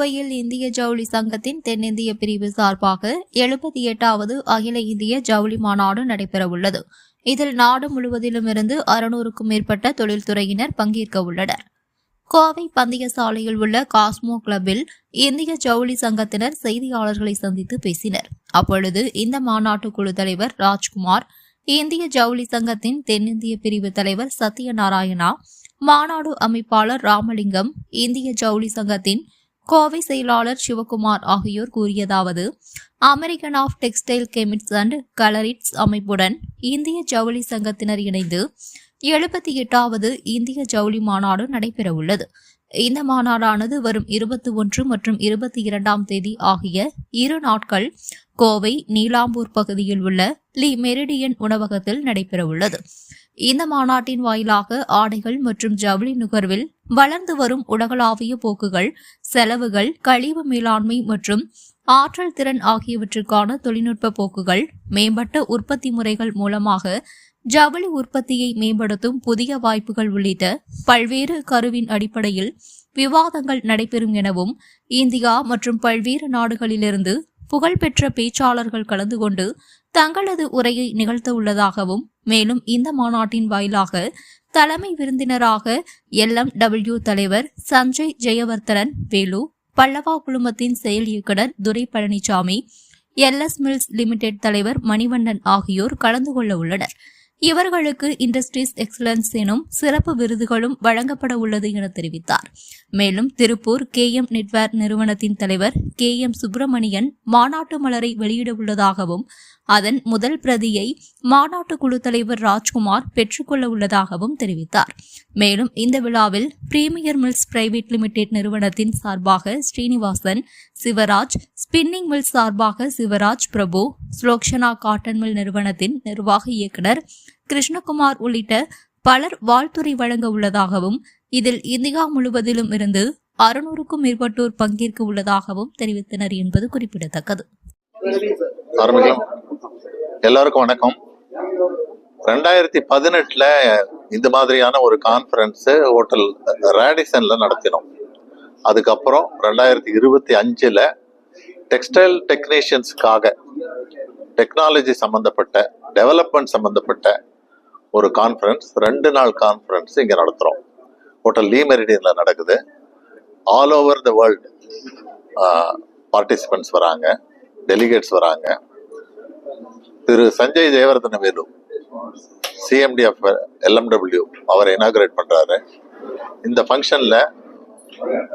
கோவையில் இந்திய ஜவுளி சங்கத்தின் தென்னிந்திய பிரிவு சார்பாக எழுபத்தி எட்டாவது அகில இந்திய ஜவுளி மாநாடு நடைபெறவுள்ளது. இதில் நாடு முழுவதிலும் இருந்து அறுநூறுக்கும் மேற்பட்ட தொழில்துறையினர் பங்கேற்க உள்ளனர். கோவை பந்தய சாலையில் உள்ள காஸ்மோ கிளப்பில் இந்திய ஜவுளி சங்கத்தினர் செய்தியாளர்களை சந்தித்து பேசினர். அப்பொழுது இந்த மாநாட்டு குழு தலைவர் ராஜ்குமார் இந்திய ஜவுளி சங்கத்தின் தென்னிந்திய பிரிவு தலைவர் சத்யநாராயணா மாநாடு அமைப்பாளர் ராமலிங்கம் இந்திய ஜவுளி சங்கத்தின் கோவை செயலாளர் சிவகுமார் ஆகியோர் கூறியதாவது American of textile chemists and colorists அமைப்புடன் இந்திய ஜவுளி சங்கத்தினர் இணைந்து எழுபத்தி எட்டாவது இந்திய ஜவுளி மாநாடு நடைபெறவுள்ளது. இந்த மாநாடானது வரும் இருபத்தி ஒன்று மற்றும் இருபத்தி இரண்டாம் தேதி ஆகிய இரு நாட்கள் கோவை நீலாம்பூர் பகுதியில் உள்ள லி மெரிடியன் உணவகத்தில் நடைபெறவுள்ளது. இந்த மாநாட்டின் வாயிலாக ஆடைகள் மற்றும் ஜவுளி நுகர்வில் வளர்ந்து வரும் உலகளாவிய போக்குகள் செலவுகள் கழிவு மேலாண்மை மற்றும் ஆற்றல் திறன் ஆகியவற்றுக்கான தொழில்நுட்ப போக்குகள் மேம்பட்ட உற்பத்தி முறைகள் மூலமாக ஜவுளி உற்பத்தியை மேம்படுத்தும் புதிய வாய்ப்புகள் உள்ளிட்ட பல்வேறு கருவின் அடிப்படையில் விவாதங்கள் நடைபெறும் எனவும் இந்தியா மற்றும் பல்வேறு நாடுகளிலிருந்து புகழ்பெற்ற பேச்சாளர்கள் கலந்து கொண்டு தங்களது உரையை நிகழ்த்த உள்ளதாகவும் மேலும் இந்த மாநாட்டின் வாயிலாக தலைமை விருந்தினராக எல்எம் டபிள்யூ தலைவர் சஞ்சய் ஜெயவர்தனன் வேலு பல்லவா குழுமத்தின் செயல் இயக்குனர் Durai Palanisamy L S mills limited தலைவர் மணிவண்ணன் ஆகியோர் கலந்து கொள்ள உள்ளனர். இவர்களுக்கு இண்டஸ்ட்ரீஸ் எக்ஸலன்ஸ் எனும் சிறப்பு விருதுகளும் வழங்கப்பட உள்ளது என தெரிவித்தார். மேலும் திருப்பூர் கே எம் நெட்வேர் நிறுவனத்தின் தலைவர் கே எம் சுப்பிரமணியன் மாநாட்டு மலரை வெளியிட உள்ளதாகவும் அதன் முதல் பிரதியை மாநாட்டு குழு தலைவர் ராஜ்குமார் பெற்றுக்கொள்ள உள்ளதாகவும் தெரிவித்தார். மேலும் இந்த விழாவில் பிரீமியர் மில்ஸ் பிரைவேட் லிமிடெட் நிறுவனத்தின் சார்பாக ஸ்ரீனிவாசன் சிவராஜ் ஸ்பின்னிங் மில் சார்பாக சிவராஜ் பிரபு ஸ்லோக்ஷனா காட்டன் மில் நிறுவனத்தின் நிர்வாக இயக்குனர் கிருஷ்ணகுமார் உள்ளிட்ட பலர் வாழ்த்துரை வழங்க உள்ளதாகவும் இதில் இந்தியா முழுவதிலும் இருந்து அறுநூறுக்கும் மேற்பட்டோர் பங்கேற்க உள்ளதாகவும் தெரிவித்தனர் என்பது குறிப்பிடத்தக்கது. ஆரம்பிக்கலாம் எல்லாருக்கும் வணக்கம். ரெண்டாயிரத்தி பதினெட்டுல இந்த மாதிரியான ஒரு கான்ஃபரன்ஸ் ஹோட்டல் ரேடிசன்ல நடத்தினோம். அதுக்கப்புறம் ரெண்டாயிரத்தி இருபத்தி அஞ்சுல டெக்ஸ்டைல் டெக்னீஷியன்ஸ்க்காக டெக்னாலஜி சம்பந்தப்பட்ட டெவலப்மெண்ட் சம்பந்தப்பட்ட ஒரு கான்ஃபரன்ஸ் ரெண்டு நாள் கான்ஃபரன்ஸ் இங்க நடத்துறோம். ஹோட்டல் லீ மெரிடியன்ல நடக்குது. All over the world participants வராங்க டெலிகேட்ஸ் வராங்க. திரு Sanjay Jayavardhana Velu CMD of LMW our inaugurate பண்ணுறாரு இந்த ஃபங்க்ஷனில்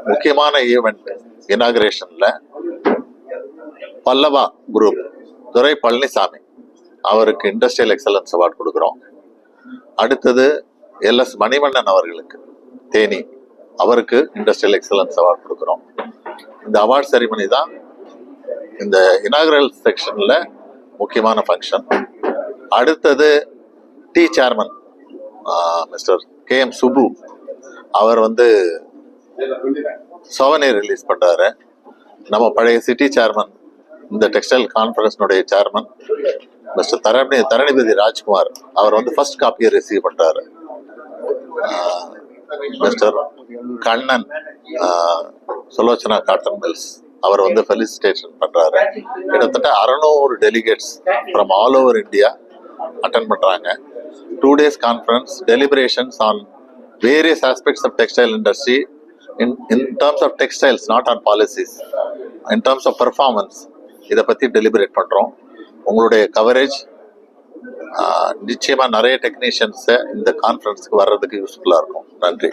முக்கியமான ஈவெண்ட் இனாகிரேஷனில் பல்லவா குரூப் துரை பழனிசாமி அவருக்கு இண்டஸ்ட்ரியல் எக்ஸலன்ஸ் அவார்ட் கொடுக்குறோம். அடுத்தது எல் எஸ் மணிவண்ணன் அவர்களுக்கு தேனி அவருக்கு இண்டஸ்ட்ரியல் எக்ஸலன்ஸ் அவார்ட் கொடுக்குறோம். இந்த அவார்ட் செரிமனி தான் இந்த இனாகரல் செக்ஷனில் முக்கியமான ஃபங்க்ஷன் அடுத்தது the chairman mister K M Subu அவர் வந்து சோவனை ரிலீஸ் பண்றாரு. நம்ம பழைய சிட்டி சேர்மன் இந்த டெக்ஸ்டைல் கான்ஃபரன்ஸ்னுடைய சேர்மன் மிஸ்டர் தரணி தரணிபதி ராஜ்குமார் அவர் வந்து ஃபர்ஸ்ட் காப்பியை ரிசீவ் பண்ணுறாரு mister Kannan Sulochana cotton mills. அவர் வந்து ஃபெலிசிட்டேஷன் பண்ணுறாரு கிட்டத்தட்ட அறநூறு delegates from all over India attend பண்ணுறாங்க two days conference deliberations on various aspects of textile industry in in terms of textiles not on policies in terms of performance இதை பற்றி deliberate பண்ணுறோம் உங்களுடைய coverage நிச்சயமாக நிறைய டெக்னீஷியன்ஸை இந்த கான்ஃபரன்ஸுக்கு வர்றதுக்கு யூஸ்ஃபுல்லாக இருக்கும். நன்றி.